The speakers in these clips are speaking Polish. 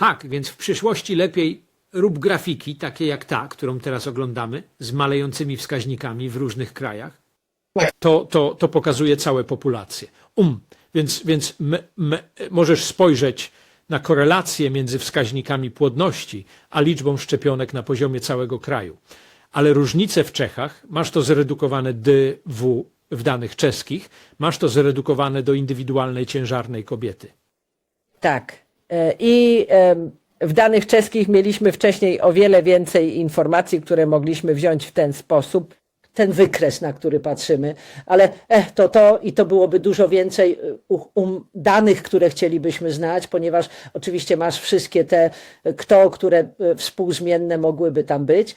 Tak, więc w przyszłości lepiej rób grafiki, takie jak ta, którą teraz oglądamy, z malejącymi wskaźnikami w różnych krajach. To, to, to pokazuje całe populacje. Um, więc więc m, m, możesz spojrzeć na korelację między wskaźnikami płodności a liczbą szczepionek na poziomie całego kraju. Ale różnice w Czechach, masz to zredukowane DW w danych czeskich, masz to zredukowane do indywidualnej ciężarnej kobiety. Tak. E, I w danych czeskich mieliśmy wcześniej o wiele więcej informacji, które mogliśmy wziąć w ten sposób. Ten wykres, na który patrzymy, ale eh, to to i to byłoby dużo więcej e, danych, które chcielibyśmy znać, ponieważ oczywiście masz wszystkie te e, kto, które współzmienne mogłyby tam być,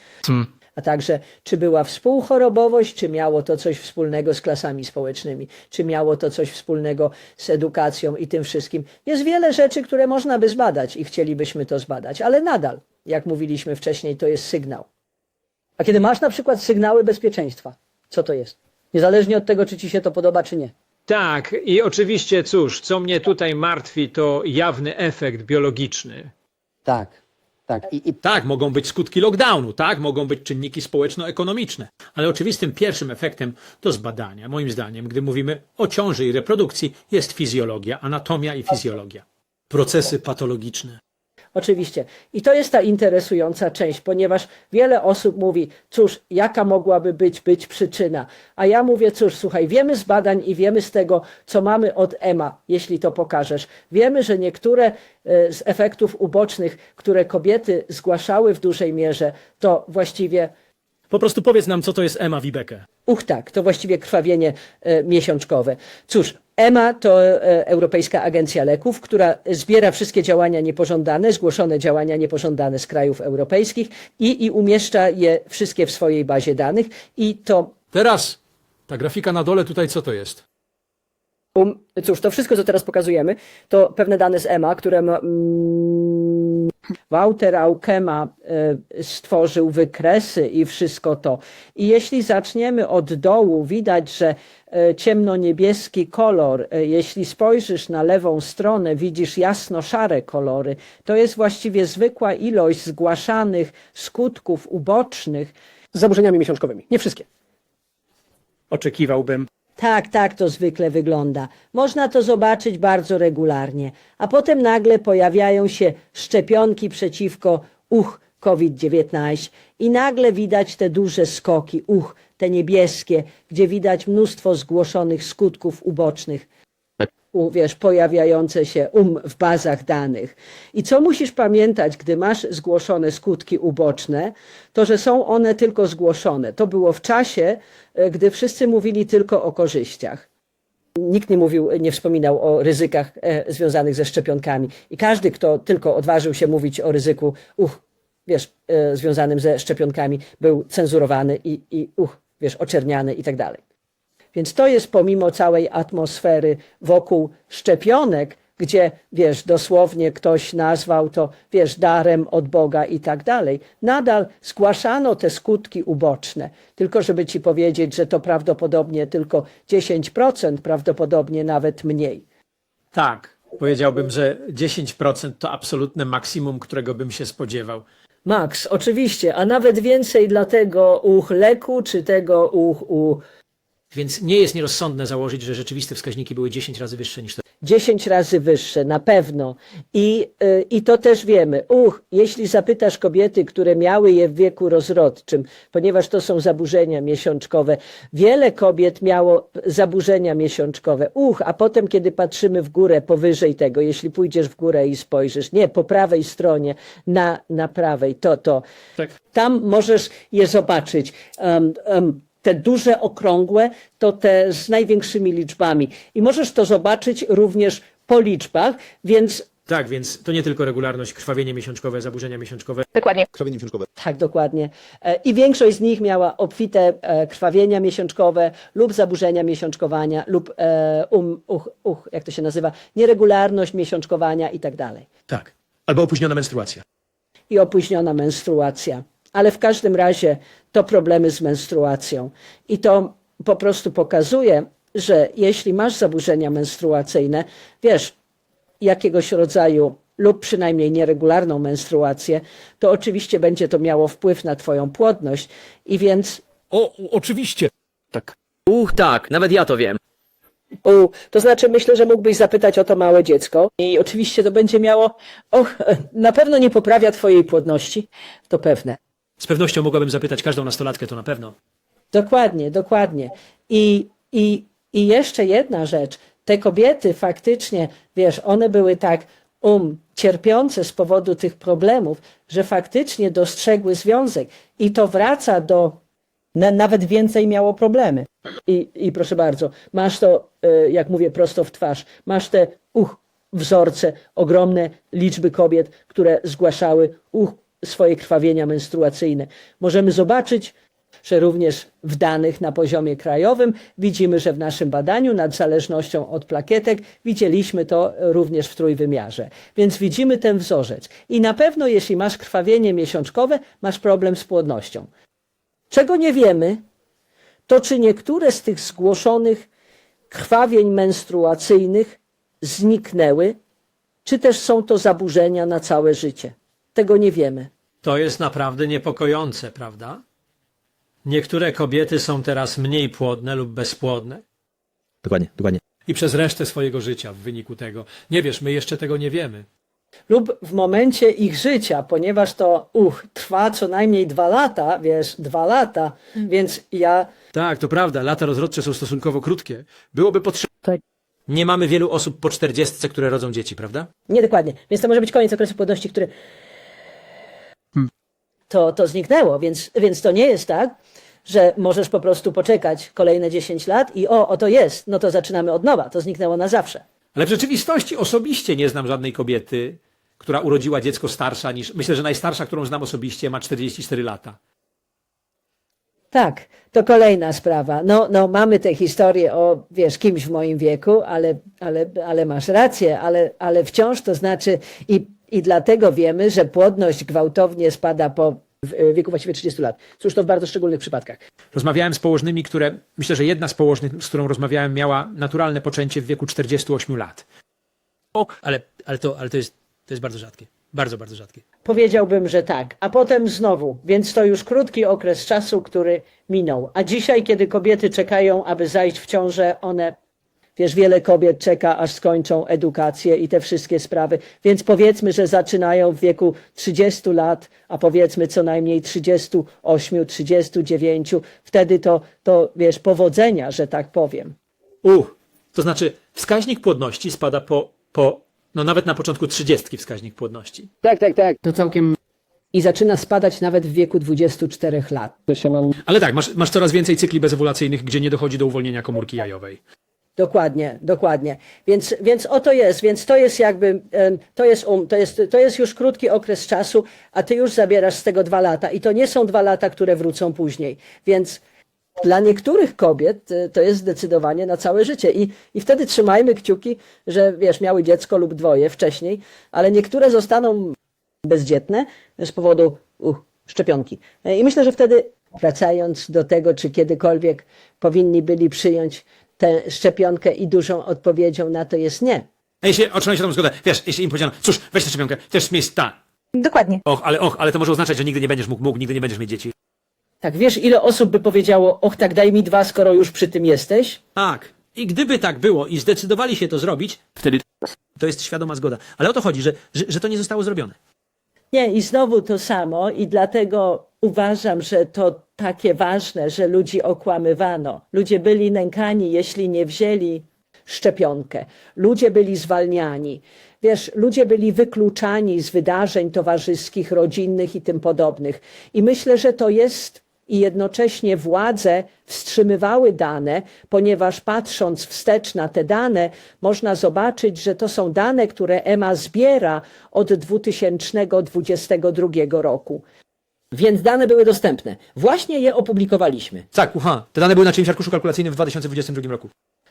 a także czy była współchorobowość, czy miało to coś wspólnego z klasami społecznymi, czy miało to coś wspólnego z edukacją i tym wszystkim. Jest wiele rzeczy, które można by zbadać i chcielibyśmy to zbadać, ale nadal, jak mówiliśmy wcześniej, to jest sygnał. A kiedy masz na przykład sygnały bezpieczeństwa, co to jest? Niezależnie od tego, czy ci się to podoba, czy nie. Tak, i oczywiście, cóż, co mnie tutaj martwi, to jawny efekt biologiczny. Tak, tak. I, i Tak, mogą być skutki lockdownu, tak, mogą być czynniki społeczno-ekonomiczne, ale oczywistym pierwszym efektem to zbadania. Moim zdaniem, gdy mówimy o ciąży i reprodukcji, jest fizjologia, anatomia i fizjologia. Procesy patologiczne. Oczywiście. I to jest ta interesująca część, ponieważ wiele osób mówi, cóż, jaka mogłaby być, być przyczyna. A ja mówię, cóż, słuchaj, wiemy z badań i wiemy z tego, co mamy od EMA, jeśli to pokażesz. Wiemy, że niektóre e, z efektów ubocznych, które kobiety zgłaszały w dużej mierze, to właściwie Po prostu powiedz nam, co to jest Emma Wibeke. Uch tak, to właściwie krwawienie e, miesiączkowe. Cóż, EMA to e, Europejska Agencja Leków, która zbiera wszystkie działania niepożądane, zgłoszone działania niepożądane z krajów europejskich i, i umieszcza je wszystkie w swojej bazie danych i to Teraz ta grafika na dole tutaj co to jest? Um, cóż, to wszystko, co teraz pokazujemy, to pewne dane z EMA, które mm, Walter Aukema e, stworzył wykresy i wszystko to. I jeśli zaczniemy od dołu, widać, że e, ciemno-niebieski kolor, e, jeśli spojrzysz na lewą stronę, widzisz jasno-szare kolory. To jest właściwie zwykła ilość zgłaszanych skutków ubocznych. z zaburzeniami miesiączkowymi. Nie wszystkie. Oczekiwałbym. Tak, tak to zwykle wygląda. Można to zobaczyć bardzo regularnie. A potem nagle pojawiają się szczepionki przeciwko uch COVID-19 i nagle widać te duże skoki, uch, te niebieskie, gdzie widać mnóstwo zgłoszonych skutków ubocznych. Wiesz, pojawiające się um w bazach danych. I co musisz pamiętać, gdy masz zgłoszone skutki uboczne, to że są one tylko zgłoszone. To było w czasie, e, gdy wszyscy mówili tylko o korzyściach. Nikt nie mówił, nie wspominał o ryzykach e, związanych ze szczepionkami. I każdy, kto tylko odważył się mówić o ryzyku, uch, wiesz, e, związanym ze szczepionkami, był cenzurowany i, i uch, wiesz, oczerniany i tak dalej. Więc to jest pomimo całej atmosfery wokół szczepionek, gdzie, wiesz, dosłownie ktoś nazwał to, wiesz, darem od Boga i tak dalej. Nadal zgłaszano te skutki uboczne. Tylko żeby ci powiedzieć, że to prawdopodobnie tylko 10%, prawdopodobnie nawet mniej. Tak, powiedziałbym, że 10% to absolutne maksimum, którego bym się spodziewał. Max, oczywiście, a nawet więcej dla tego uch leku, czy tego uch u Więc nie jest nierozsądne założyć, że rzeczywiste wskaźniki były 10 razy wyższe niż to. 10 razy wyższe, na pewno. I, y, I to też wiemy. Uch, jeśli zapytasz kobiety, które miały je w wieku rozrodczym, ponieważ to są zaburzenia miesiączkowe, wiele kobiet miało zaburzenia miesiączkowe. Uch, a potem, kiedy patrzymy w górę, powyżej tego, jeśli pójdziesz w górę i spojrzysz, nie, po prawej stronie, na, na prawej, to, to. Tak. Tam możesz je zobaczyć. Um, um, te duże, okrągłe, to te z największymi liczbami. I możesz to zobaczyć również po liczbach, więc Tak, więc to nie tylko regularność, krwawienie miesiączkowe, zaburzenia miesiączkowe. krwawienie miesiączkowe. tak dokładnie. E, I większość z nich miała obfite e, krwawienia miesiączkowe lub zaburzenia miesiączkowania lub e, um, uch, uch, jak to się nazywa, nieregularność miesiączkowania i tak dalej. Tak. Albo opóźniona menstruacja. i opóźniona menstruacja. Ale w każdym razie to problemy z menstruacją. I to po prostu pokazuje, że jeśli masz zaburzenia menstruacyjne, wiesz, jakiegoś rodzaju lub przynajmniej nieregularną menstruację, to oczywiście będzie to miało wpływ na twoją płodność i więc O, oczywiście. Tak. Uch, tak, nawet ja to wiem. U, to znaczy myślę, że mógłbyś zapytać o to małe dziecko. i oczywiście to będzie miało, och, na pewno nie poprawia twojej płodności, to pewne. Z pewnością mogłabym zapytać każdą nastolatkę, to na pewno. Dokładnie, dokładnie. I, i, I jeszcze jedna rzecz. Te kobiety faktycznie, wiesz, one były tak um, cierpiące z powodu tych problemów, że faktycznie dostrzegły związek. I to wraca do. Na, nawet więcej miało problemy. I, I proszę bardzo, masz to, e, jak mówię, prosto w twarz. Masz te uch, wzorce, ogromne liczby kobiet, które zgłaszały uch, swoje krwawienia menstruacyjne. Możemy zobaczyć, że również w danych na poziomie krajowym widzimy, że w naszym badaniu nad zależnością od plakietek widzieliśmy to również w trójwymiarze. Więc widzimy ten wzorzec. I na pewno jeśli masz krwawienie miesiączkowe, masz problem z płodnością. Czego nie wiemy, to czy niektóre z tych zgłoszonych krwawień menstruacyjnych zniknęły, czy też są to zaburzenia na całe życie. Tego nie wiemy. To jest naprawdę niepokojące, prawda? Niektóre kobiety są teraz mniej płodne lub bezpłodne Dokładnie, dokładnie. i przez resztę swojego życia w wyniku tego. Nie wiesz, my jeszcze tego nie wiemy. lub w momencie ich życia, ponieważ to uch, trwa co najmniej dwa lata, wiesz, dwa lata, więc ja Tak, to prawda, lata rozrodcze są stosunkowo krótkie. Byłoby potrzebne. Tak. Nie mamy wielu osób po czterdziestce, które rodzą dzieci, prawda? Nie dokładnie. Więc to może być koniec okresu płodności, który to, to zniknęło, więc, więc to nie jest tak, że możesz po prostu poczekać kolejne 10 lat i o, oto jest, no to zaczynamy od nowa, to zniknęło na zawsze. Ale w rzeczywistości osobiście nie znam żadnej kobiety, która urodziła dziecko starsza niż. Myślę, że najstarsza, którą znam osobiście, ma 44 lata. Tak, to kolejna sprawa. No, no mamy tę historię o, wiesz, kimś w moim wieku, ale, ale, ale masz rację, ale, ale wciąż to znaczy i, i dlatego wiemy, że płodność gwałtownie spada po w wieku właściwie 30 lat. Cóż to w bardzo szczególnych przypadkach. Rozmawiałem z położnymi, które. Myślę, że jedna z położnych, z którą rozmawiałem, miała naturalne poczęcie w wieku 48 lat. O, ale, ale, to, ale to, jest, to jest bardzo rzadkie. Bardzo, bardzo rzadkie. Powiedziałbym, że tak. A potem znowu, więc to już krótki okres czasu, który minął. A dzisiaj, kiedy kobiety czekają, aby zajść w ciążę, one, wiesz, wiele kobiet czeka, aż skończą edukację i te wszystkie sprawy. Więc powiedzmy, że zaczynają w wieku 30 lat, a powiedzmy co najmniej 38, 39. Wtedy to, to wiesz, powodzenia, że tak powiem. Uch, to znaczy wskaźnik płodności spada po, po no nawet na początku 30 wskaźnik płodności. Tak, tak, tak. To całkiem. I zaczyna spadać nawet w wieku 24 lat. Ale tak, masz, masz coraz więcej cykli bezowulacyjnych, gdzie nie dochodzi do uwolnienia komórki jajowej. Dokładnie, dokładnie. Więc, więc o to jest, więc to jest jakby, to jest, um, to, jest, to jest już krótki okres czasu, a ty już zabierasz z tego dwa lata. I to nie są dwa lata, które wrócą później. Więc dla niektórych kobiet e, to jest zdecydowanie na całe życie. I, I wtedy trzymajmy kciuki, że wiesz, miały dziecko lub dwoje wcześniej, ale niektóre zostaną bezdzietne z powodu uh, szczepionki. E, I myślę, że wtedy, wracając do tego, czy kiedykolwiek powinni byli przyjąć tę szczepionkę i dużą odpowiedzią na to jest nie. A jeśli otrzymałeś tą zgodę, wiesz, jeśli im powiedziano, cóż, weź tę szczepionkę, też miejsc ta. Dokładnie. Och, ale och, ale to może oznaczać, że nigdy nie będziesz mógł, mógł, nigdy nie będziesz mieć dzieci. Tak, wiesz, ile osób by powiedziało, och, tak daj mi dwa, skoro już przy tym jesteś? Tak. I gdyby tak było i zdecydowali się to zrobić, wtedy to jest świadoma zgoda. Ale o to chodzi, że, że, że to nie zostało zrobione. Nie, i znowu to samo, i dlatego uważam, że to takie ważne, że ludzi okłamywano. Ludzie byli nękani, jeśli nie wzięli szczepionkę. Ludzie byli zwalniani. Wiesz, ludzie byli wykluczani z wydarzeń towarzyskich, rodzinnych i tym podobnych. I myślę, że to jest i jednocześnie władze wstrzymywały dane, ponieważ patrząc wstecz na te dane, można zobaczyć, że to są dane, które EMA zbiera od 2022 roku. Więc dane były dostępne. Właśnie je opublikowaliśmy. Tak, ucha. Te dane były na czymś arkuszu kalkulacyjnym w 2022 roku.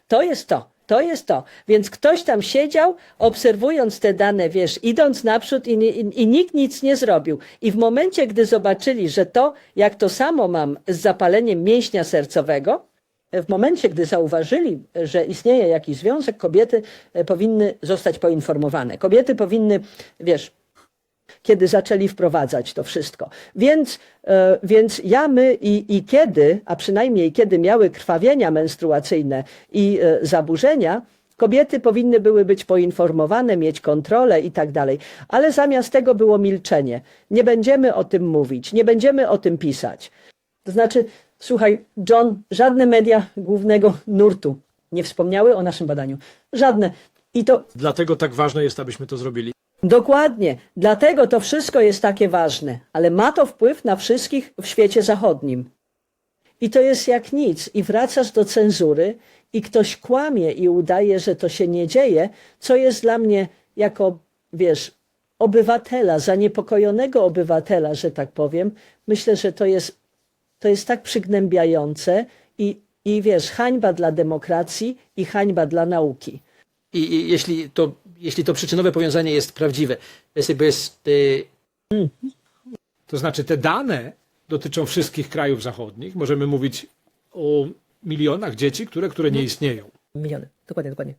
To jest to, to jest to. Więc ktoś tam siedział, obserwując te dane, wiesz, idąc naprzód i, i, i nikt nic nie zrobił. I w momencie, gdy zobaczyli, że to, jak to samo mam z zapaleniem mięśnia sercowego, w momencie, gdy zauważyli, że istnieje jakiś związek, kobiety e, powinny zostać poinformowane. Kobiety powinny, wiesz, kiedy zaczęli wprowadzać to wszystko. Więc, e, więc jamy i, i kiedy, a przynajmniej kiedy miały krwawienia menstruacyjne i e, zaburzenia, kobiety powinny były być poinformowane, mieć kontrolę i tak dalej. Ale zamiast tego było milczenie. Nie będziemy o tym mówić, nie będziemy o tym pisać. To znaczy, słuchaj, John, żadne media głównego nurtu nie wspomniały o naszym badaniu. Żadne. I to Dlatego tak ważne jest, abyśmy to zrobili. Dokładnie. Dlatego to wszystko jest takie ważne, ale ma to wpływ na wszystkich w świecie zachodnim. I to jest jak nic. I wracasz do cenzury i ktoś kłamie i udaje, że to się nie dzieje, co jest dla mnie jako, wiesz, obywatela, zaniepokojonego obywatela, że tak powiem. Myślę, że to jest, to jest tak przygnębiające i, i wiesz, hańba dla demokracji i hańba dla nauki. I, i jeśli, to, jeśli to przyczynowe powiązanie jest prawdziwe, to y, To znaczy te dane dotyczą wszystkich krajów zachodnich. Możemy mówić o milionach dzieci, które, które nie istnieją. Miliony. Dokładnie, dokładnie.